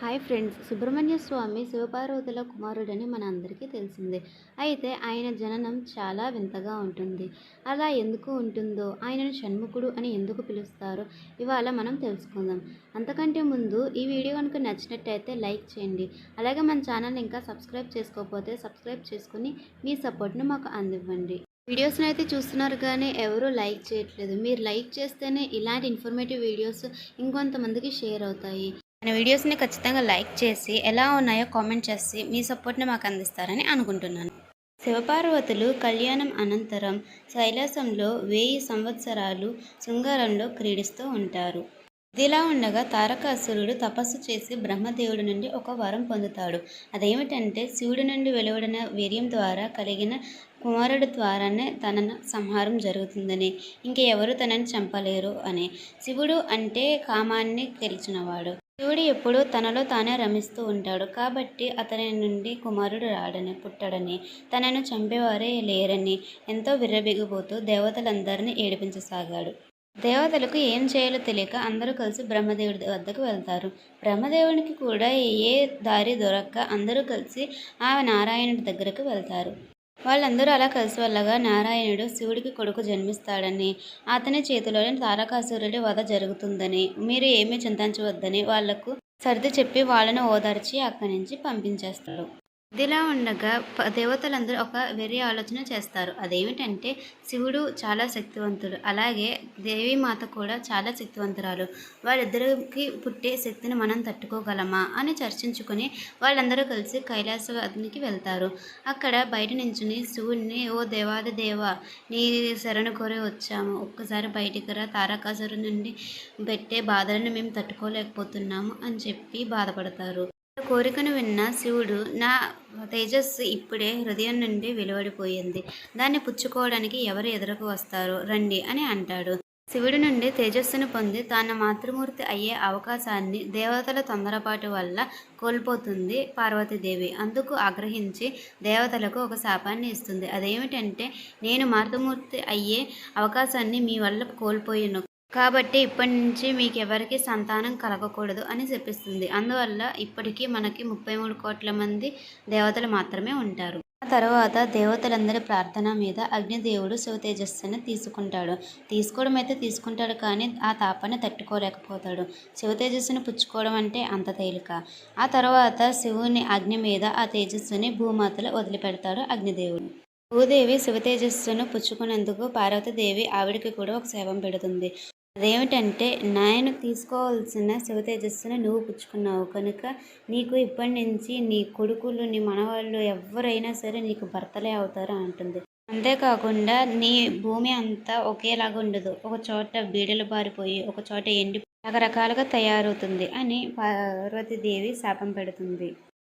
Hi friends. Subrahmanya స్వామి శివపార్వతుల కుమారుడని మన అందరికీ తెలిసిందే. అయితే ఆయన జననం చాలా వింతగా ఉంటుంది. అలా ఎందుకు ఉంటుందో ఆయనను షణ్ముఖుడు అని ఎందుకు పిలుస్తారో ఇవాళ మనం తెలుసుకుందాం. అంతకంటే ముందు ఈ వీడియో కనుక నచ్చినట్టయితే లైక్ చేయండి. అలాగే మన ఛానల్ ఇంకా సబ్స్క్రైబ్ చేసుకోకపోతే సబ్స్క్రైబ్ చేసుకుని మీ సపోర్ట్ను మాకు అందివ్వండి. వీడియోస్ని అయితే చూస్తున్నారు కానీ ఎవరూ లైక్ చేయట్లేదు. మీరు లైక్ చేస్తేనే ఇలాంటి ఇన్ఫర్మేటివ్ వీడియోస్ ఇంకొంతమందికి షేర్ అవుతాయి. మన వీడియోస్ని ఖచ్చితంగా లైక్ చేసి ఎలా ఉన్నాయో కామెంట్ చేసి మీ సపోర్ట్ని మాకు అందిస్తారని అనుకుంటున్నాను. శివపార్వతులు కళ్యాణం అనంతరం శైలాసంలో వెయ్యి సంవత్సరాలు శృంగారంలో క్రీడిస్తూ ఉంటారు. ఇదిలా ఉండగా తారకాసురుడు తపస్సు చేసి బ్రహ్మదేవుడి నుండి ఒక వరం పొందుతాడు. అదేమిటంటే శివుడి నుండి వెలువడిన వీర్యం ద్వారా కలిగిన కుమారుడి ద్వారానే తన సంహారం జరుగుతుందని ఇంకెవరు తనని చంపలేరు అని. శివుడు అంటే కామాన్ని గెలిచినవాడు. శివుడు ఎప్పుడూ తనలో తానే రమిస్తూ ఉంటాడు. కాబట్టి అతని నుండి కుమారుడు రాడని పుట్టడని తనను చంపేవారే లేరని ఎంతో విర్రబిగిపోతూ దేవతలందరినీ ఏడిపించసాగాడు. దేవతలకు ఏం చేయాలో తెలియక అందరూ కలిసి బ్రహ్మదేవుడి వద్దకు వెళ్తారు. బ్రహ్మదేవునికి కూడా ఏ దారి దొరక్క అందరూ కలిసి ఆ నారాయణుడి దగ్గరకు వెళ్తారు. వాళ్ళందరూ అలా కలిసి వెళ్ళగా నారాయణుడు శివుడికి కొడుకు జన్మిస్తాడని అతని చేతిలోనే తారకాసురుడి వధ జరుగుతుందని మీరు ఏమీ చింతించవద్దని వాళ్ళకు సర్ది చెప్పి వాళ్ళను ఓదార్చి అక్కడి నుంచి పంపించేస్తాడు. ఇదిలా ఉండగా దేవతలందరూ ఒక వెర్రి ఆలోచన చేస్తారు. అదేమిటంటే శివుడు చాలా శక్తివంతుడు. అలాగే దేవీమాత కూడా చాలా శక్తివంతురాలు. వాళ్ళిద్దరికి పుట్టే శక్తిని మనం తట్టుకోగలమా అని చర్చించుకొని వాళ్ళందరూ కలిసి కైలాసానికి వెళ్తారు. అక్కడ బయట నించుని శివుడిని ఓ దేవాది దేవ నీ శరణు కోరి వచ్చాము. ఒక్కసారి బయటికి రా. తారకాసురు నుండి పెట్టే బాధలను మేము తట్టుకోలేకపోతున్నాము అని చెప్పి బాధపడతారు. కోరికను విన్న శివుడు నా తేజస్సు ఇప్పుడే హృదయం నుండి వెలువడిపోయింది. దాన్ని పుచ్చుకోవడానికి ఎవరు ఎదురుకు వస్తారో? రండి అని అంటాడు. శివుడి నుండి తేజస్సును పొంది తాను మాతృమూర్తి అయ్యే అవకాశాన్ని దేవతల తొందరపాటు వల్ల కోల్పోతుంది పార్వతీదేవి. అందుకు ఆగ్రహించి దేవతలకు ఒక శాపాన్ని ఇస్తుంది. అదేమిటంటే నేను మాతృమూర్తి అయ్యే అవకాశాన్ని మీ వల్ల కోల్పోయాను. కాబట్టి ఇప్పటి నుంచి మీకు ఎవరికి సంతానం కలగకూడదు అని చెప్పిస్తుంది. అందువల్ల ఇప్పటికీ మనకి ముప్పై మూడు కోట్ల మంది దేవతలు మాత్రమే ఉంటారు. ఆ తర్వాత దేవతలందరి ప్రార్థన మీద అగ్నిదేవుడు శివతేజస్సుని తీసుకుంటాడు. తీసుకోవడం అయితే తీసుకుంటాడు కానీ ఆ తాపాన్ని తట్టుకోలేకపోతాడు. శివతేజస్సుని పుచ్చుకోవడం అంటే అంత తేలిక. ఆ తర్వాత శివుని అగ్ని మీద ఆ తేజస్సుని భూమాతలో వదిలిపెడతాడు అగ్నిదేవుడు. భూదేవి శివతేజస్సును పుచ్చుకునేందుకు పార్వతీదేవి ఆవిడికి కూడా ఒక శవం పెడుతుంది. అదేమిటంటే నేను తీసుకోవాల్సిన శివతేజస్సును నువ్వు పుచ్చుకున్నావు కనుక నీకు ఇప్పటి నుంచి నీ కొడుకులు నీ మనవాళ్ళు ఎవరైనా సరే నీకు భర్తలే అవుతారు అంటుంది. అంతేకాకుండా నీ భూమి అంతా ఒకేలాగా ఉండదు. ఒక చోట బీడలు పారిపోయి ఒక చోట ఎండి రకరకాలుగా తయారవుతుంది అని పార్వతీదేవి శాపం పెడుతుంది.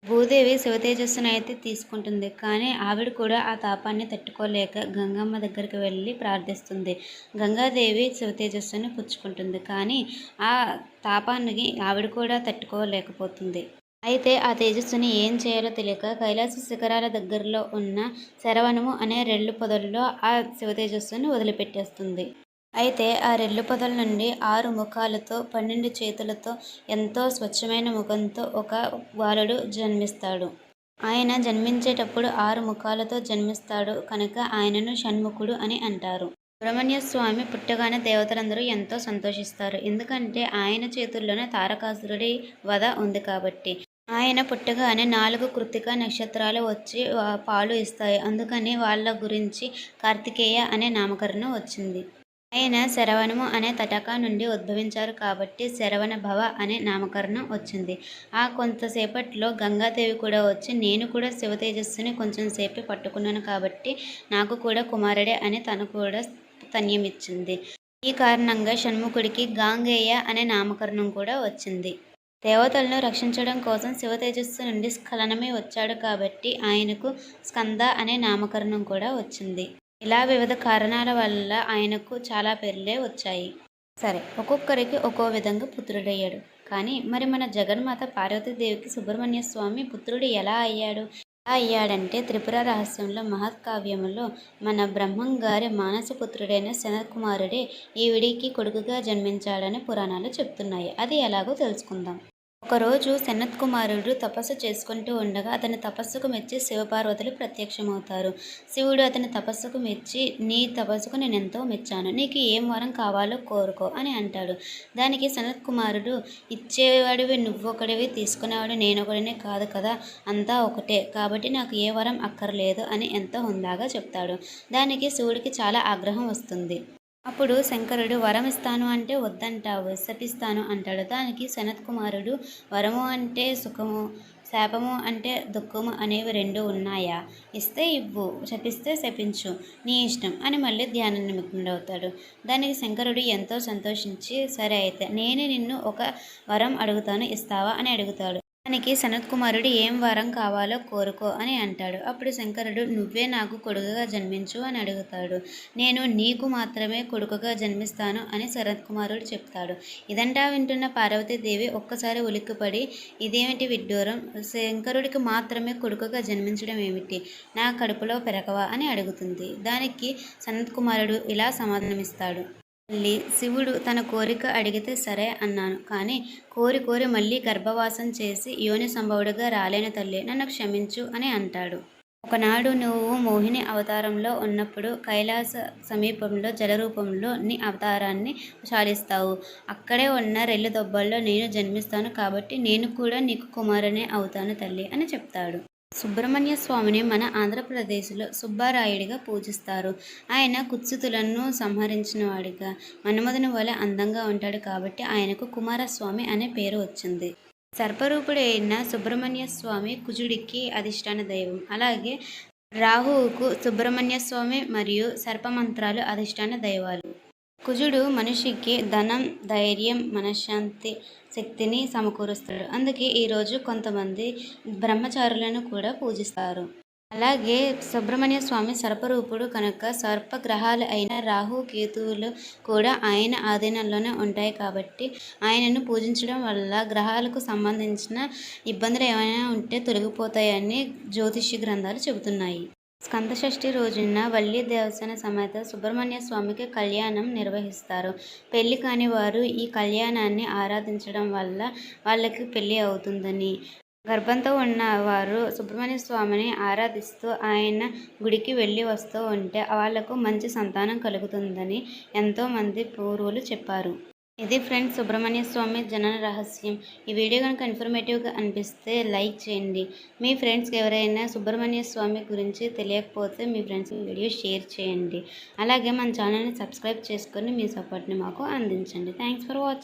భూదేవి శివతేజస్సును అయితే తీసుకుంటుంది. కానీ ఆవిడ కూడా ఆ తాపాన్ని తట్టుకోలేక గంగమ్మ దగ్గరికి వెళ్ళి ప్రార్థిస్తుంది. గంగాదేవి శివతేజస్సును పుచ్చుకుంటుంది. కానీ ఆ తాపాన్ని ఆవిడ కూడా తట్టుకోలేకపోతుంది. అయితే ఆ తేజస్సుని ఏం చేయాలో తెలియక కైలాస శిఖరాల దగ్గరలో ఉన్న శరవణము అనే రెళ్ళు పొదల్లో ఆ శివతేజస్సును వదిలిపెట్టేస్తుంది. అయితే ఆ రెల్లు పొదల నుండి ఆరు ముఖాలతో పన్నెండు చేతులతో ఎంతో స్వచ్ఛమైన ముఖంతో ఒక బాలుడు జన్మిస్తాడు. ఆయన జన్మించేటప్పుడు ఆరు ముఖాలతో జన్మిస్తాడు. కనుక ఆయనను షణ్ముఖుడు అని అంటారు. సుబ్రహ్మణ్య స్వామి పుట్టగానే దేవతలందరూ ఎంతో సంతోషిస్తారు. ఎందుకంటే ఆయన చేతుల్లోనే తారకాసురుడి వధ ఉంది కాబట్టి. ఆయన పుట్టగానే నాలుగు కృతిక నక్షత్రాలు వచ్చి పాలు ఇస్తాయి. అందుకని వాళ్ళ గురించి కార్తికేయ అనే నామకరణం వచ్చింది. ఆయన శరవణము అనే తటక నుండి ఉద్భవించారు కాబట్టి శరవణ భవ అనే నామకరణం వచ్చింది. ఆ కొంతసేపట్లో గంగాదేవి కూడా వచ్చి నేను కూడా శివ తేజస్సుని కొంచెం సేపే పట్టుకున్నాను కాబట్టి నాకు కూడా కుమారుడే అని తను కూడా తన్యమిచ్చింది. ఈ కారణంగా షణ్ముఖుడికి గాంగేయ అనే నామకరణం కూడా వచ్చింది. దేవతలను రక్షించడం కోసం శివ తేజస్సు నుండి స్ఖలనమే వచ్చాడు కాబట్టి ఆయనకు స్కంద అనే నామకరణం కూడా వచ్చింది. ఇలా వివిధ కారణాల వల్ల ఆయనకు చాలా పేర్లే వచ్చాయి. సరే ఒక్కొక్కరికి ఒక్కో విధంగా పుత్రుడయ్యాడు. కానీ మరి మన జగన్మాత పార్వతీదేవికి సుబ్రహ్మణ్య స్వామి పుత్రుడు ఎలా అయ్యాడు? ఎలా అయ్యాడంటే త్రిపుర రహస్యంలో మహాకావ్యంలో మన బ్రహ్మం గారి మానసపుత్రుడైన శనకుమారుడే ఈవిడికి కొడుకుగా జన్మించాడని పురాణాలు చెప్తున్నాయి. అది ఎలాగో తెలుసుకుందాం. ఒకరోజు సనత్ కుమారుడు తపస్సు చేసుకుంటూ ఉండగా అతని తపస్సుకు మెచ్చి శివపార్వతులు ప్రత్యక్షమవుతారు. శివుడు అతని తపస్సుకు మెచ్చి నీ తపస్సుకు నేను ఎంతో మెచ్చాను. నీకు ఏం వరం కావాలో కోరుకో అని అంటాడు. దానికి సనత్ కుమారుడు ఇచ్చేవాడివి నువ్వొకడివి తీసుకునేవాడు నేనొకడినే కాదు కదా అంతా ఒకటే. కాబట్టి నాకు ఏ వరం అక్కర్లేదు అని ఎంతో హుందాగా చెప్తాడు. దానికి శివుడికి చాలా ఆగ్రహం వస్తుంది. అప్పుడు శంకరుడు వరం ఇస్తాను అంటే వద్దంటావు శపిస్తాను అంటాడు. దానికి సనత్ కుమారుడు వరము అంటే సుఖము శాపము అంటే దుఃఖము అనేవి రెండు ఉన్నాయా? ఇస్తే ఇవ్వు శపిస్తే శపించు నీ ఇష్టం అని మళ్ళీ ధ్యానం నిమగ్నుడవుతాడు. దానికి శంకరుడు ఎంతో సంతోషించి సరే అయితే నేనే నిన్ను ఒక వరం అడుగుతాను ఇస్తావా? అని అడుగుతాడు. దానికి సనత్కుమారుడు ఏం వరం కావాలో కోరుకో అని అంటాడు. అప్పుడు శంకరుడు నువ్వే నాకు కొడుకుగా జన్మించు అని అడుగుతాడు. నేను నీకు మాత్రమే కొడుకుగా జన్మిస్తాను అని శరత్కుమారుడు చెప్తాడు. ఇదంటా వింటున్న పార్వతీదేవి ఒక్కసారి ఉలిక్కిపడి ఇదేమిటి విడ్డూరం? శంకరుడికి మాత్రమే కొడుకుగా జన్మించడం ఏమిటి? నా కడుపులో పెరగవా? అని అడుగుతుంది. దానికి సనత్కుమారుడు ఇలా సమాధానమిస్తాడు. మళ్ళీ శివుడు తన కోరిక అడిగితే సరే అన్నాను. కానీ కోరి కోరి మళ్ళీ గర్భవాసం చేసి యోని సంభవుడిగా రాలేని తల్లి నన్ను క్షమించు అని అంటాడు. ఒకనాడు నువ్వు మోహిని అవతారంలో ఉన్నప్పుడు కైలాస సమీపంలో జలరూపంలో నీ అవతారాన్ని చాలిస్తావు. అక్కడే ఉన్న రెల్లు దొబ్బల్లో నేను జన్మిస్తాను కాబట్టి నేను కూడా నీకు కుమారునే అవుతాను తల్లి అని చెప్తాడు. సుబ్రహ్మణ్య స్వామిని మన ఆంధ్రప్రదేశ్లో సుబ్బారాయుడిగా పూజిస్తారు. ఆయన కుత్సితులను సంహరించిన వాడిగా మన్మధుని వలె అందంగా ఉంటాడు కాబట్టి ఆయనకు కుమారస్వామి అనే పేరు వచ్చింది. సర్పరూపుడు అయిన సుబ్రహ్మణ్య స్వామి కుజుడికి అధిష్టాన దైవం. అలాగే రాహువుకు సుబ్రహ్మణ్య స్వామి మరియు సర్పమంత్రాలు అధిష్టాన దైవాలు. కుజుడు మనిషికి ధనం ధైర్యం మనశ్శాంతి శక్తిని సమకూరుస్తాడు. అందుకే ఈరోజు కొంతమంది బ్రహ్మచారులను కూడా పూజిస్తారు. అలాగే సుబ్రహ్మణ్య స్వామి సర్పరూపుడు కనుక సర్పగ్రహాలు అయిన రాహు కేతువులు కూడా ఆయన ఆధీనంలోనే ఉంటాయి కాబట్టి ఆయనను పూజించడం వల్ల గ్రహాలకు సంబంధించిన ఇబ్బందులు ఏమైనా ఉంటే తొలగిపోతాయని జ్యోతిష్య గ్రంథాలు చెబుతున్నాయి. స్కందషష్ఠి రోజున వల్లి దేవసేన సమేత సుబ్రహ్మణ్య స్వామికి కళ్యాణం నిర్వహిస్తారు. పెళ్ళి కాని వారు ఈ కళ్యాణాన్ని ఆరాధించడం వల్ల వాళ్ళకి పెళ్ళి అవుతుందని. గర్భంతో ఉన్న వారు సుబ్రహ్మణ్య స్వామిని ఆరాధిస్తూ ఆయన గుడికి వెళ్ళి వస్తూ ఉంటే వాళ్ళకు మంచి సంతానం కలుగుతుందని ఎంతోమంది పూర్వులు చెప్పారు. ఇది ఫ్రెండ్స్ సుబ్రహ్మణ్య స్వామి జనన రహస్యం. ఈ వీడియో కనుక ఇన్ఫర్మేటివ్గా అనిపిస్తే లైక్ చేయండి. మీ ఫ్రెండ్స్కి ఎవరైనా సుబ్రహ్మణ్య స్వామి గురించి తెలియకపోతే మీ ఫ్రెండ్స్ వీడియో షేర్ చేయండి. అలాగే మన ఛానల్ని సబ్స్క్రైబ్ చేసుకొని మీ సపోర్ట్ని మాకు అందించండి. Thanks for watching